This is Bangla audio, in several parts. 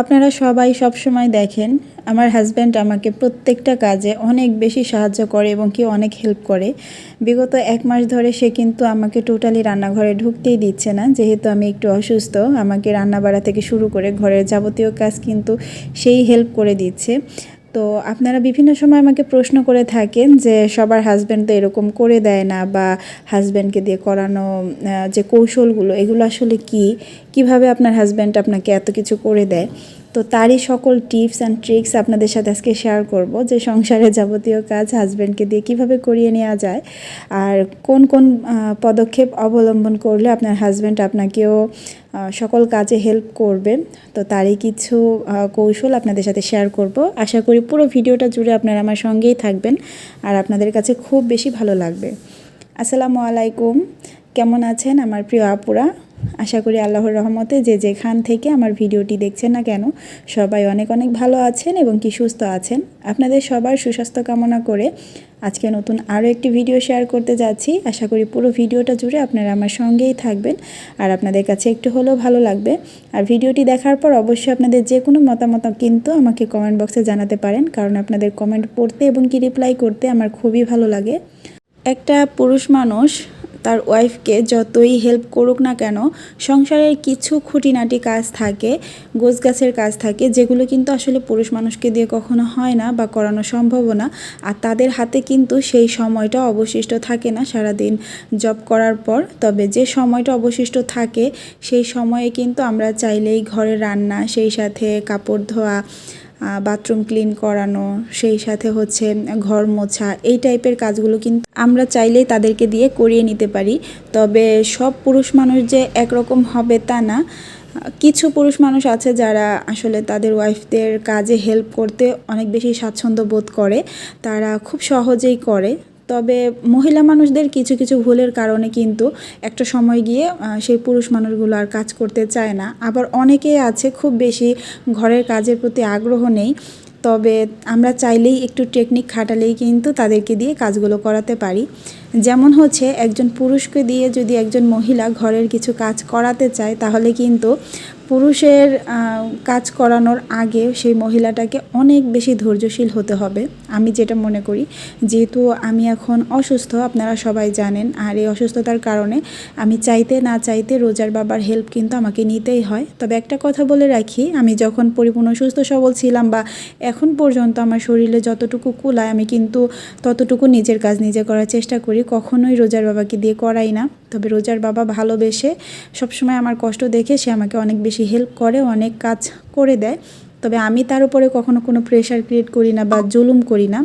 আপনারা সবাই সব সময় দেখেন, আমার হাজব্যান্ড আমাকে প্রত্যেকটা কাজে অনেক বেশি সাহায্য করে এবং কি অনেক হেল্প করে। বিগত এক মাস ধরে সে কিন্তু আমাকে টোটালি রান্নাঘরে ঢুকতেই দিচ্ছে না, যেহেতু আমি একটু অসুস্থ, আমাকে রান্নাবাড়া থেকে শুরু করে ঘরের যাবতীয় কাজ কিন্তু সেই হেল্প করে দিচ্ছে। তো আপনারা বিভিন্ন সময় আমাকে প্রশ্ন করে থাকেন যে সবার হাজব্যান্ড তো এরকম করে দেয় না বা হাজব্যান্ডকে দিয়ে করানো যে কৌশলগুলো, এগুলো আসলে কি? কীভাবে আপনার হাজব্যান্ড আপনাকে এত কিছু করে দেয়? তো তারই সকল টিপস অ্যান্ড ট্রিক্স আপনাদের সাথে আজকে শেয়ার করব যে সংসারে যাবতীয় কাজ হাজব্যান্ডকে দিয়ে কীভাবে করিয়ে নেওয়া যায় আর কোন কোন পদক্ষেপ অবলম্বন করলে আপনার হাজব্যান্ড আপনাকেও সকল কাজে হেল্প করবে। তো তারই কিছু কৌশল আপনাদের সাথে শেয়ার করব। আশা করি পুরো ভিডিওটা জুড়ে আপনারা আমার সঙ্গেই থাকবেন আর আপনাদের কাছে খুব বেশি ভালো লাগবে। আসসালামু আলাইকুম। কেমন আছেন আমার প্রিয় আপুরা? আশা করি আল্লাহর রহমতে যে যেখান থেকে আমার ভিডিওটি দেখছেন না কেন, সবাই অনেক অনেক ভালো আছেন এবং কি সুস্থ আছেন। আপনাদের সবার সুস্বাস্থ্য কামনা করে আজকে নতুন আরও একটি ভিডিও শেয়ার করতে যাচ্ছি। আশা করি পুরো ভিডিওটা জুড়ে আপনারা আমার সঙ্গেই থাকবেন আর আপনাদের কাছে একটু হলেও ভালো লাগবে। আর ভিডিওটি দেখার পর অবশ্যই আপনাদের যে কোনো মতামত কিন্তু আমাকে কমেন্ট বক্সে জানাতে পারেন, কারণ আপনাদের কমেন্ট পড়তে এবং কি রিপ্লাই করতে আমার খুবই ভালো লাগে। একটা পুরুষ মানুষ তার ওয়াইফকে যতই হেল্প করুক না কেন, সংসারের কিছু খুঁটিনাটি কাজ থাকে, গোছগাছের কাজ থাকে, যেগুলো কিন্তু আসলে পুরুষ মানুষকে দিয়ে কখনো হয় না বা করানো সম্ভবও না। আর তাদের হাতে কিন্তু সেই সময়টা অবশিষ্ট থাকে না সারাদিন জব করার পর। তবে যে সময়টা অবশিষ্ট থাকে, সেই সময়ে কিন্তু আমরা চাইলেই ঘরে রান্না, সেই সাথে কাপড় ধোয়া বাথরুম ক্লিন করানো, সেই সাথে হচ্ছে ঘর মোছা, এই টাইপের কাজগুলো কিন্তু আমরা চাইলেই তাদেরকে দিয়ে করিয়ে নিতে পারি। তবে সব পুরুষ মানুষ যে একরকম হবে তা না। কিছু পুরুষ মানুষ আছে যারা আসলে তাদের ওয়াইফদের কাজে হেল্প করতে অনেক বেশি স্বাচ্ছন্দ্য বোধ করে। তারা খুব সহজেই করে। তবে মহিলা মানুষদের কিছু কিছু ভুলের কারণে কিন্তু একটা সময় গিয়ে সেই পুরুষ মানুষগুলো আর কাজ করতে চায় না। আবার অনেকেই আছে খুব বেশি ঘরের কাজের প্রতি আগ্রহ নেই, তবে আমরা চাইলেই একটু টেকনিক খাটালেই কিন্তু তাদেরকে দিয়ে কাজগুলো করাতে পারি। যেমন হচ্ছে একজন পুরুষকে দিয়ে যদি একজন মহিলা ঘরের কিছু কাজ করাতে চায়, তাহলে কিন্তু পুরুষের কাজ করানোর আগে সেই মহিলাটাকে অনেক বেশি ধৈর্যশীল হতে হবে। আমি যেটা মনে করি, যেহেতু আমি এখন অসুস্থ, আপনারা সবাই জানেন, আর এই অসুস্থতার কারণে আমি চাইতে না চাইতে রোজার বাবার হেল্প কিন্তু আমাকে নিতেই হয়। তবে একটা কথা বলে রাখি, আমি যখন পরিপূর্ণ সুস্থ, সবল ছিলাম বা এখন পর্যন্ত আমার শরীরে যতটুকু কুলায়, আমি কিন্তু ততটুকু নিজের কাজ নিজে করার চেষ্টা করি, কখনোই রোজার বাবাকে দিয়ে করাই না। তবে রোজার বাবা ভালোবেসে সবসময় আমার কষ্ট দেখে সে আমাকে অনেক বেশি হেল্প করে, অনেক কাজ করে দেয়। তবে আমি তার উপরে কখনো কোনো প্রেশার ক্রিয়েট করি না বা জুলুম করি না।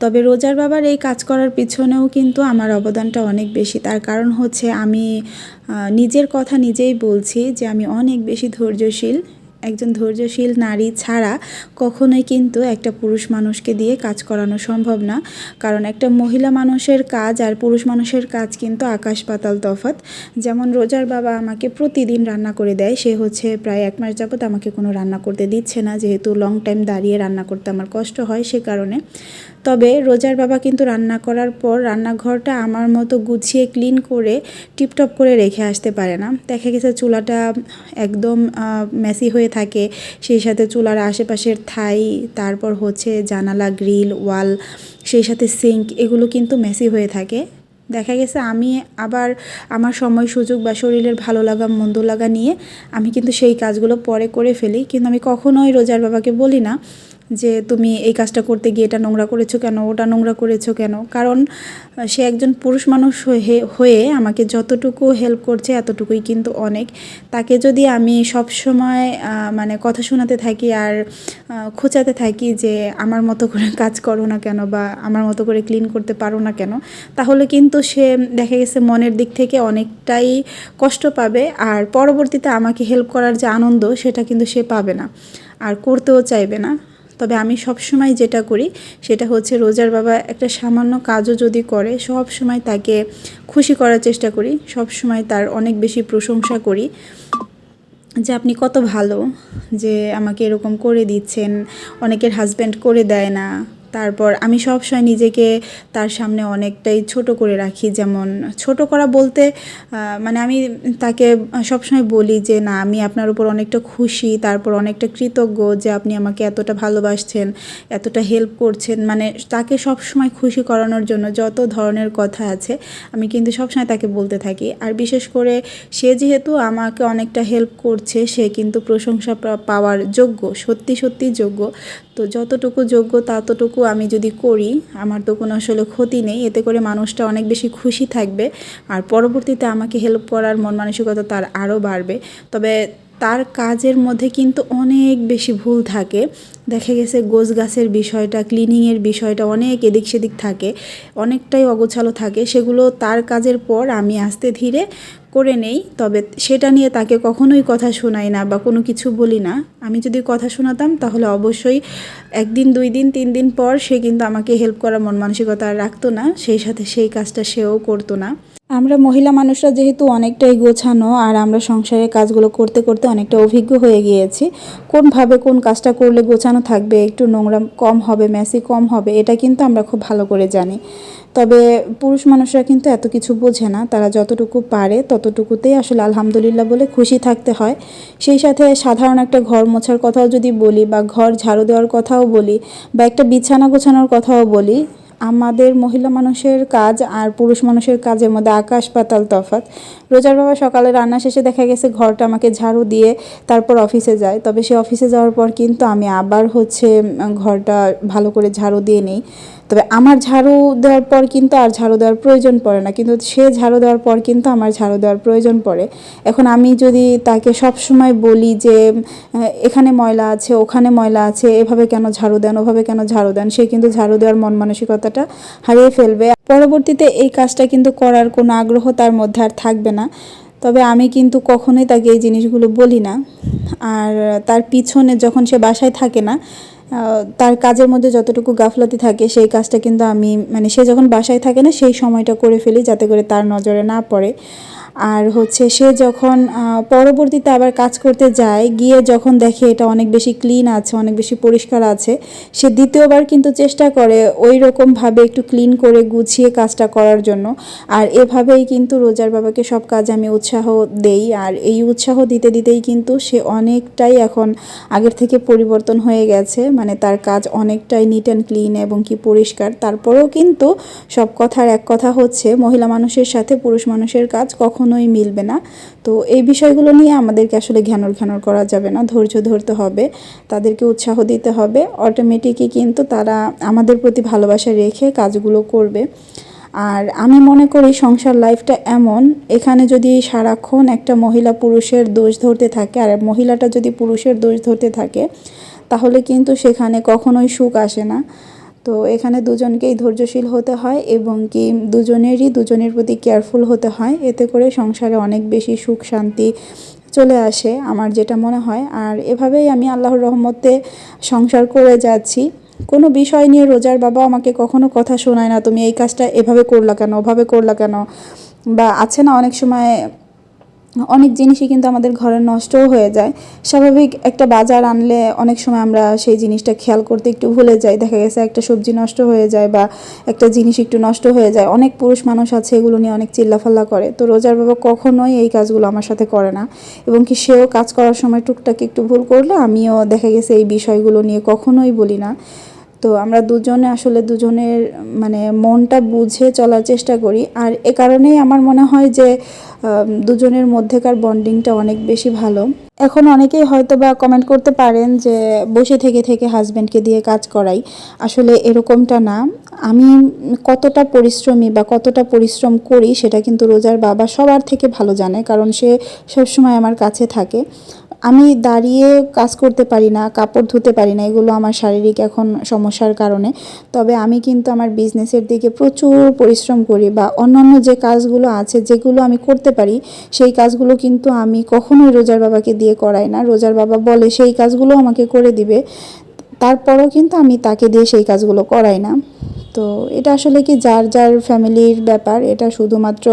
তবে রোজার বাবার এই কাজ করার পিছনেও কিন্তু আমার অবদানটা অনেক বেশি। তার কারণ হচ্ছে আমি নিজের কথা নিজেই বলছি যে আমি অনেক বেশি ধৈর্যশীল একজন ধৈর্যশীল নারী ছাড়া কখনোই কিন্তু একটা পুরুষ মানুষকে দিয়ে কাজ করানো সম্ভব না। কারণ একটা মহিলা মানুষের কাজ আর পুরুষ মানুষের কাজ কিন্তু আকাশ পাতাল তফাত যেমন রোজার বাবা আমাকে প্রতিদিন রান্না করে দেয়, সে হচ্ছে প্রায় এক মাস যাবত আমাকে কোনো রান্না করতে দিচ্ছে না। যেহেতু লং টাইম দাঁড়িয়ে রান্না করতে আমার কষ্ট হয় সে কারণে। তবে রোজার বাবা কিন্তু রান্না করার পর রান্নাঘরটা আমার মতো গুছিয়ে ক্লিন করে টিপটপ করে রেখে আসতে পারে না। দেখা গেছে চুলাটা একদম মেসি হয়ে থাকে। সেই সাথে চুলার আশেপাশের থাই, তারপর হচ্ছে জানালা, গ্রিল, ওয়াল, সেই সাথে সিঙ্ক, এগুলো কিন্তু মেসি হয়ে থাকে। দেখা গেছে আমি আবার আমার সময়, সুযোগ বা শরীরের ভালো লাগা, মন্দ লাগা নিয়ে আমি কিন্তু সেই কাজগুলো পরে করে ফেলি। কিন্তু আমি কখনোই রোজার বাবাকে বলি না যে তুমি এই কাজটা করতে গিয়ে এটা নোংরা করেছ কেন, ওটা নোংরা করেছ কেন? কারণ সে একজন পুরুষ মানুষ হয়ে হয়ে আমাকে যতটুকু হেল্প করছে এতটুকুই কিন্তু অনেক। তাকে যদি আমি সব সময় মানে কথা শোনাতে থাকি আর খোঁচাতে থাকি যে আমার মতো করে কাজ করো না কেন বা আমার মতো করে ক্লিন করতে পারো না কেন, তাহলে কিন্তু সে দেখা গেছে মনের দিক থেকে অনেকটাই কষ্ট পাবে আর পরবর্তীতে আমাকে হেল্প করার যে আনন্দ সেটা কিন্তু সে পাবে না। আর করতেও চাইবে না। তবে আমি সব সময় যেটা করি, সেটা হচ্ছে রোজার বাবা একটা সামান্য কাজও যদি করে সব সময় তাকে খুশি করার চেষ্টা করি সব সময় তার অনেক বেশি প্রশংসা করি যে আপনি কত ভালো, যে আমাকে এরকম করে দিচ্ছেন, অনেকের হাজব্যান্ড করে দেয় না। তারপর আমি সবসময় নিজেকে তার সামনে অনেকটাই ছোট করে রাখি। যেমন ছোট করা বলতে মানে আমি তাকে সবসময় বলি যে, না, আমি আপনার উপর অনেকটা খুশি, তারপর অনেকটা কৃতজ্ঞ যে, আপনি আমাকে এতটা ভালোবাসছেন, এতটা হেল্প করছেন। মানে তাকে সবসময় খুশি করানোর জন্য যত ধরনের কথা আছে, আমি কিন্তু সবসময় তাকে বলতে থাকি। আর বিশেষ করে সে যেহেতু আমাকে অনেকটা হেল্প করছে, সে কিন্তু প্রশংসা পাওয়ার যোগ্য, সত্যি সত্যি যোগ্য। তো যতটুকু যোগ্য ততটুকু আমি যদি করি, আমার তো কোনো আসলে ক্ষতি নেই। এতে করে মানুষটা অনেক বেশি খুশি থাকবে আর পরবর্তীতে আমাকে হেল্প করার মন মানসিকতা তার আরও বাড়বে। তবে তার কাজের মধ্যে কিন্তু অনেক বেশি ভুল থাকে। দেখা গেছে গোছ গাছের বিষয়টা ক্লিনিংয়ের বিষয়টা অনেক এদিক সেদিক থাকে, অনেকটাই অগোছালো থাকে। সেগুলো তার কাজের পর আমি আস্তে ধীরে করে নেই, তবে সেটা নিয়ে তাকে কখনোই কথা শোনাই না বা কোনো কিছু বলি না। আমি যদি কথা শোনাতাম, তাহলে অবশ্যই একদিন, দুই দিন, তিন দিন পর সে কিন্তু আমাকে হেল্প করার মন মানসিকতা রাখতো না, সেই সাথে সেই কাজটা সেও করতো না। আমরা মহিলা মানুষরা যেহেতু অনেকটাই গোছানো আর আমরা সংসারের কাজগুলো করতে করতে অনেকটা অভিজ্ঞ হয়ে গিয়েছি, কোনভাবে কোন কাজটা করলে গোছানো থাকবে, একটু নোংরা কম হবে মেসি কম হবে, এটা কিন্তু আমরা খুব ভালো করে জানি। তবে পুরুষ মানুষরা কিন্তু এত কিছু বোঝে না। তারা যতটুকু পারে ততটুকুতেই আসলে আলহামদুলিল্লাহ বলে খুশি থাকতে হয়। সেই সাথে সাধারণ একটা ঘর মোছার কথাও যদি বলি বা ঘর ঝাড়ু দেওয়ার কথাও বলি বা একটা বিছানা গোছানোর কথাও বলি, আমাদের মহিলা মানুষের কাজ আর পুরুষ মানুষের কাজের মধ্যে আকাশ পাতাল তফাৎ। রোজার বাবা সকালে রান্না শেষে দেখা গেছে ঘরটা আমাকে ঝাড়ু দিয়ে তারপর অফিসে যায়। তবে সে অফিসে যাওয়ার পর কিন্তু আমি আবার হচ্ছে ঘরটা ভালো করে ঝাড়ু দিয়ে নিই। তবে আমার ঝাড়ু দেওয়ার পর কিন্তু আর ঝাড়ু দেওয়ার প্রয়োজন পড়ে না। কিন্তু সে ঝাড়ু দেওয়ার পর কিন্তু আমার ঝাড়ু দেওয়ার প্রয়োজন পড়ে। এখন আমি যদি তাকে সব সময় বলি যে এখানে ময়লা আছে, ওখানে ময়লা আছে, এভাবে কেন ঝাড়ু দেন, ওভাবে কেন ঝাড়ু দেন? সে কিন্তু ঝাড়ু দেওয়ার মন মানসিকতাটা হারিয়ে ফেলবে। পরবর্তীতে এই কাজটা কিন্তু করার কোনো আগ্রহ তার মধ্যে আর থাকবে না। তবে আমি কিন্তু কখনোই তাকে এই জিনিসগুলো বলি না। আর তার পিছনে যখন সে বাসায় থাকে না তার কাজের মধ্যে যতটুকু গাফলতি থাকে, সেই কাজটা কিন্তু আমি মানে সে যখন বাসায় থাকে না, সেই সময়টা করে ফেলি যাতে করে তার নজরে না পড়ে। আর হচ্ছে সে যখন পরবর্তীতে আবার কাজ করতে যায়, গিয়ে যখন দেখে এটা অনেক বেশি ক্লিন আছে, অনেক বেশি পরিষ্কার আছে, সে দ্বিতীয়বার কিন্তু চেষ্টা করে ওই রকমভাবে একটু ক্লিন করে গুছিয়ে কাজটা করার জন্য। আর এভাবেই কিন্তু রোজার বাবাকে সব কাজে আমি উৎসাহ দেই। আর এই উৎসাহ দিতে দিতেই কিন্তু সে অনেকটাই এখন আগের থেকে পরিবর্তন হয়ে গেছে। মানে তার কাজ অনেকটাই নিট অ্যান্ড ক্লিন এবং কি পরিষ্কার। তারপরেও কিন্তু সব কথার এক কথা হচ্ছে, মহিলা মানুষের সাথে পুরুষ মানুষের কাজ কখনোই মিলবে না। তো এই বিষয়গুলো নিয়ে আমাদেরকে আসলে ঘ্যানর ঘ্যানর করা যাবে না, ধৈর্য ধরতে হবে, তাদেরকে উৎসাহ দিতে হবে। অটোমেটিকই কিন্তু তারা আমাদের প্রতি ভালোবাসা রেখে কাজগুলো করবে। আর আমি মনে করি সংসার লাইফটা এমন, এখানে যদি সারাক্ষণ একটা মহিলা পুরুষের দোষ ধরতে থাকে, আর মহিলাটা যদি পুরুষের দোষ ধরতে থাকে, তাহলে কিন্তু সেখানে কখনোই সুখ আসে না। তো এখানে দুজনকেই ধৈর্যশীল হতে হয় এবং কি দুজনেরই দুজনের প্রতি কেয়ারফুল হতে হয়। এতে করে সংসারে অনেক বেশি সুখ, শান্তি চলে আসে আমার যেটা মনে হয়। আর এভাবেই আমি আল্লাহর রহমতে সংসার করে যাচ্ছি। কোনো বিষয় নিয়ে রোজার বাবা আমাকে কখনো কথা শোনায় না, তুমি এই কাজটা এভাবে করলা কেন? ওভাবে করলা কেন? বা আছে না অনেক সময় অনেক জিনিসই কিন্তু আমাদের ঘরে নষ্টও হয়ে যায়। স্বাভাবিক একটা বাজার আনলে অনেক সময় আমরা সেই জিনিসটা খেয়াল করতে একটু ভুলে যাই। দেখা গেছে একটা সবজি নষ্ট হয়ে যায় বা একটা জিনিস একটু নষ্ট হয়ে যায়। অনেক পুরুষ মানুষ আছে এগুলো নিয়ে অনেক চিল্লাফাল্লা করে। তো রোজার বাবা কখনোই এই কাজগুলো আমার সাথে করে না। এবং কি সেও কাজ করার সময় টুকটাক একটু ভুল করলে আমিও দেখা গেছে এই বিষয়গুলো নিয়ে কখনোই বলি না। তো আমরা দুজনে আসলে দুজনের মানে মনটা বুঝে চলার চেষ্টা করি। আর এ কারণেই আমার মনে হয় যে দুজনের মধ্যেকার বন্ডিংটা অনেক বেশি ভালো। এখন অনেকেই হয়তো বা কমেন্ট করতে পারেন যে, বসে থেকে থেকে হাজব্যান্ডকে দিয়ে কাজ করাই। আসলে এরকমটা না। আমি কতটা পরিশ্রমী বা কতটা পরিশ্রম করি, সেটা কিন্তু রোজার বাবা সবার থেকে ভালো জানে। কারণ সে সবসময় আমার কাছে থাকে। আমি দাঁড়িয়ে কাজ করতে পারি না, কাপড় ধুতে পারি না, এগুলো আমার শারীরিক এখন সমস্যার কারণে। তবে আমি কিন্তু আমার বিজনেসের দিকে প্রচুর পরিশ্রম করি বা অন্যান্য যে কাজগুলো আছে, যেগুলো আমি করতে পারি, সেই কাজগুলো কিন্তু আমি কখনোই রোজার বাবাকে দিয়ে করাই না। রোজার বাবা বলে, সেই কাজগুলো আমাকে করে দিবে। তারপরেও কিন্তু আমি তাকে দিয়ে সেই কাজগুলো করাই না। তো এটা আসলে কি যার যার ফ্যামিলির ব্যাপার, এটা শুধুমাত্র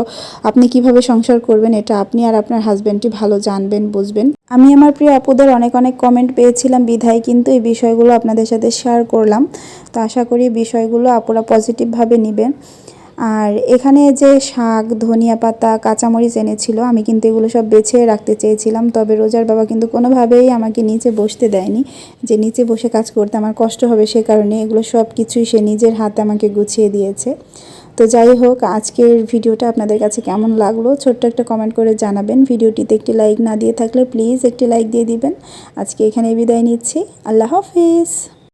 আপনি কীভাবে সংসার করবেন, এটা আপনি আর আপনার হাজব্যান্ডটি ভালো জানবেন, বুঝবেন। আমি আমার প্রিয় আপুদের অনেক অনেক কমেন্ট পেয়েছিলাম বিধায়, কিন্তু এই বিষয়গুলো আপনাদের সাথে শেয়ার করলাম। তো আশা করি বিষয়গুলো আপুরা পজিটিভভাবে নেবেন আর এখানে যে শাক, ধনিয়া পাতা, কাঁচামরিচ এনেছিল, আমি কিন্তু এগুলো সব বেছে রাখতে চেয়েছিলাম। তবে রোজার বাবা কিন্তু কোনোভাবেই আমাকে নিচে বসতে দেয়নি। যে নিচে বসে কাজ করতে আমার কষ্ট হবে সে কারণে এগুলো সব কিছুই সে নিজের হাতে আমাকে গুছিয়ে দিয়েছে। তো যাই হোক, আজকের ভিডিওটা আপনাদের কাছে কেমন লাগল? ছোট্ট একটা কমেন্ট করে জানাবেন। ভিডিওটিতে একটি লাইক না দিয়ে থাকলে প্লিজ একটি লাইক দিয়ে দিবেন। আজকে এখানে বিদায় নিচ্ছি। আল্লাহ হাফিজ।